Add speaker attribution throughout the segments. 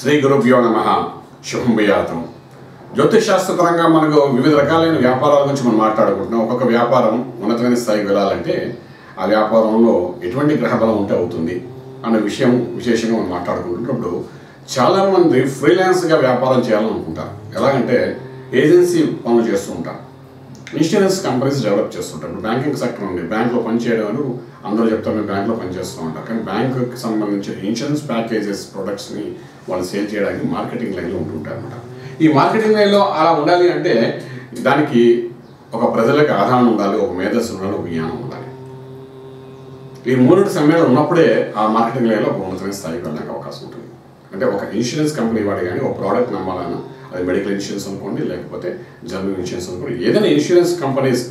Speaker 1: శ్రీ గురుభ్యో నమ. శుభంభయాతం జ్యోతిషాస్త్రపరంగా మనకు వివిధ రకాలైన వ్యాపారాల గురించి మనం మాట్లాడుకుంటున్నాం. ఒక్కొక్క వ్యాపారం ఉన్నతమైన స్థాయికి వెళ్ళాలంటే ఆ వ్యాపారంలో ఎటువంటి గ్రహబలం ఉంటే అవుతుంది అనే విషయం విశేషంగా మనం మాట్లాడుకుంటున్నప్పుడు చాలామంది ఫ్రీలాన్స్గా వ్యాపారం చేయాలనుకుంటారు. ఎలాగంటే ఏజెన్సీ పనులు చేస్తూ ఉంటారు. ఇన్సూరెన్స్ కంపెనీస్ డెవలప్ చేస్తుంటారు. బ్యాంకింగ్ సెక్టర్ ఉంది బ్యాంక్లో పనిచేయడం అని అందరూ చెప్తారు మేము బ్యాంక్లో పనిచేస్తూ ఉంటారు కానీ బ్యాంకుకి సంబంధించిన ఇన్సూరెన్స్ ప్యాకేజెస్ ప్రొడక్ట్స్ని వాళ్ళు సేల్ చేయడానికి మార్కెటింగ్ లైన్లో ఉంటుంటారు అనమాట ఈ మార్కెటింగ్ లైన్లో అలా ఉండాలి అంటే దానికి ఒక ప్రజలకు ఆధారం ఉండాలి ఒక మేధస్సు ఉండాలి ఒక జ్ఞానం ఉండాలి. ఈ మూడు సమ్మేళనం ఉన్నప్పుడే ఆ మార్కెటింగ్ లైన్లో ఒక ఉన్నతమైన స్థాయికి వెళ్ళడానికి అవకాశం ఉంటుంది. అంటే ఒక ఇన్సూరెన్స్ కంపెనీ వాడు కానీ ఒక ప్రోడక్ట్ నమ్మాలన్నా అది మెడికల్ ఇన్సూరెన్స్ అనుకోండి లేకపోతే జనరల్ ఇన్సూరెన్స్ అనుకోండి. ఏదైనా ఇన్సూరెన్స్ కంపెనీస్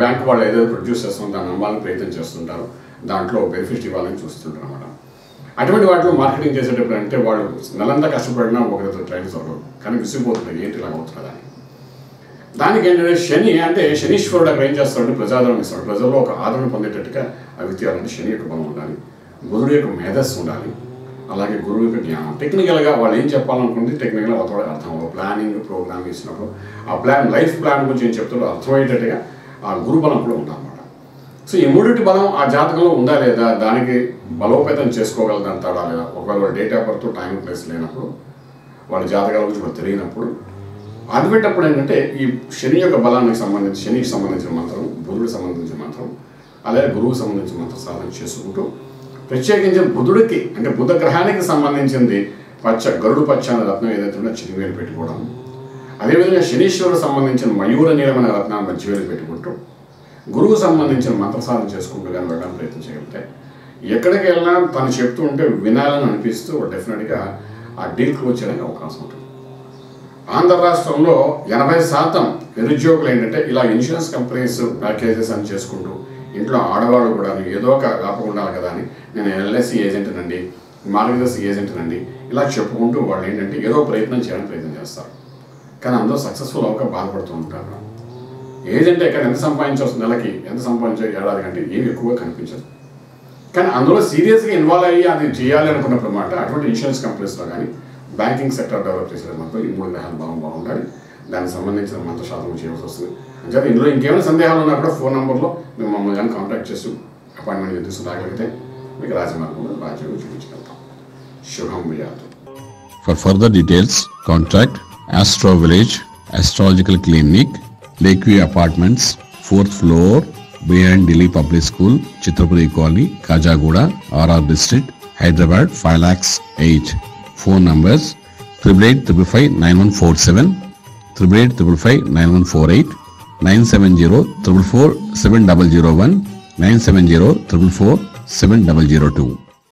Speaker 1: బ్యాంక్ వాళ్ళు ఏదైతే ప్రొడ్యూస్ చేస్తుందో దాన్ని నమ్మాలని ప్రయత్నం చేస్తుంటారు. దాంట్లో బెనిఫిట్ ఇవ్వాలని చూస్తుంటారు అనమాట అటువంటి వాటిలో మార్కెటింగ్ చేసేటప్పుడు అంటే వాళ్ళు నెలంతా కష్టపడినా ఒకరిద్దరు క్లయింట్స్ అవ్వరు కానీ విసిగిపోతున్నారు ఏంటి ఇలా అవుతుందా అని. దానికి ఏంటంటే శని అంటే శనీశ్వరుడు అక్కడ ఏం చేస్తాడంటే ప్రజాదరణ ఇస్తాడు. ప్రజల్లో ఒక ఆదరణ పొందేటట్టుగా అవి తీయాలంటే శని యొక్క బలం ఉండాలి. బుధుడు యొక్క మేధస్సు ఉండాలి. అలాగే గురువు యొక్క జ్ఞానం. టెక్నికల్గా వాళ్ళు ఏం చెప్పాలనుకుంటే టెక్నికల్గా వాళ్ళతో అర్థం అవ్వదు. ప్లానింగ్ ప్రోగ్రామ్ ఇచ్చినప్పుడు ఆ ప్లాన్ లైఫ్ ప్లాన్ గురించి ఏం చెప్తారో అర్థమయ్యేటట్టుగా ఆ గురు బలం కూడా ఉండాలన్నమాట సో ఈ మూడింటి బలం ఆ జాతకంలో ఉందా లేదా? దానికి బలోపేతం చేసుకోగలదంటాడా లేదా? ఒకవేళ date of birth time place లేనప్పుడు వాళ్ళ జాతకాల గురించి మనకు తెలియనప్పుడు అదిపెట్టప్పుడు ఏంటంటే ఈ శని యొక్క బలానికి సంబంధించి శనికి సంబంధించిన మంత్రం బుధుడికి సంబంధించిన మంత్రం అలాగే గురువుకి సంబంధించిన మంత్రం సాధన చేసుకుంటూ ప్రత్యేకించి బుధుడికి అంటే బుధ గ్రహానికి సంబంధించింది పచ్చ గరుడు పచ్చ అనే రత్నం ఏదైతే ఉందో చిరువేలు పెట్టుకోవడం. అదేవిధంగా శనీశ్వరుడు సంబంధించిన మయూర నీలమైన రత్నాన్ని మధ్యవేలు పెట్టుకుంటూ గురువు సంబంధించిన మంత్రసాధన చేసుకుంటూ కానీ వెళ్ళడానికి ప్రయత్నం చేయగలిగితే ఎక్కడికి వెళ్ళినా తను చెప్తూ ఉంటే వినాలని అనిపిస్తూ డెఫినెట్గా ఆ డీల్ క్లోజ్ చేయడానికి అవకాశం ఉంటుంది. ఆంధ్ర రాష్ట్రంలో ఎనభై శాతం నిరుద్యోగులు ఏంటంటే ఇలా ఇన్సూరెన్స్ కంపెనీస్ ప్యాకేజెస్ అని చేసుకుంటూ ఇంట్లో ఆడవాళ్ళు కూడా ఏదో ఒక వ్యాపకం ఉండాలి కదా అని నేను ఎల్ఐసి ఏజెంట్ నండి మార్గదర్శి ఏజెంట్ నండి ఇలా చెప్పుకుంటూ వాళ్ళు ఏంటంటే ఏదో ప్రయత్నం చేయడానికి ప్రయత్నం చేస్తారు. కానీ అందరూ సక్సెస్ఫుల్ అవ్వక బాధపడుతూ ఉంటారు ఏజెంట్ ఎక్కడ ఎంత సంపాదించవచ్చు నెలకి ఎంత సంపాదించే ఏడాది కంటే ఏమి ఎక్కువగా కనిపించదు. కానీ అందులో సీరియస్గా ఇన్వాల్వ్ అయ్యి అది చేయాలి అనుకున్నప్పుడు మాట అటువంటి ఇన్సూరెన్స్ కంపెనీస్లో కానీ బ్యాంకింగ్ సెక్టర్ డెవలప్ చేసే మాత్రం ఈ మూడు గ్రహాలు బాగా బాగుండాలి. దానికి సంబంధించిన మంత్రశాతం చేయవలసి వస్తుంది. అంటే ఇందులో ఇంకేమైనా సందేహాలు ఉన్నా కూడా ఫోన్ నెంబర్లో మేము మమ్మల్ని కానీ కాంటాక్ట్ చేసి అపాయింట్మెంట్ తీసుకుని రాగలిగితే మీకు రాజమార్గంలో రాజ్యం చూపించగలుగుతాం శుభం విజయాలు
Speaker 2: For further details, contact Astro Village Astrological Clinic, Lakeview Apartments, 4th floor, behind Delhi Public School, Chitrapuri Colony, Kajagoda, RR District, Hyderabad 5 lakhs 8. Phone numbers 8855 9147, 8855 9148, nine seven zero triple four seven
Speaker 1: double zero one nine seven zero triple four seven double zero two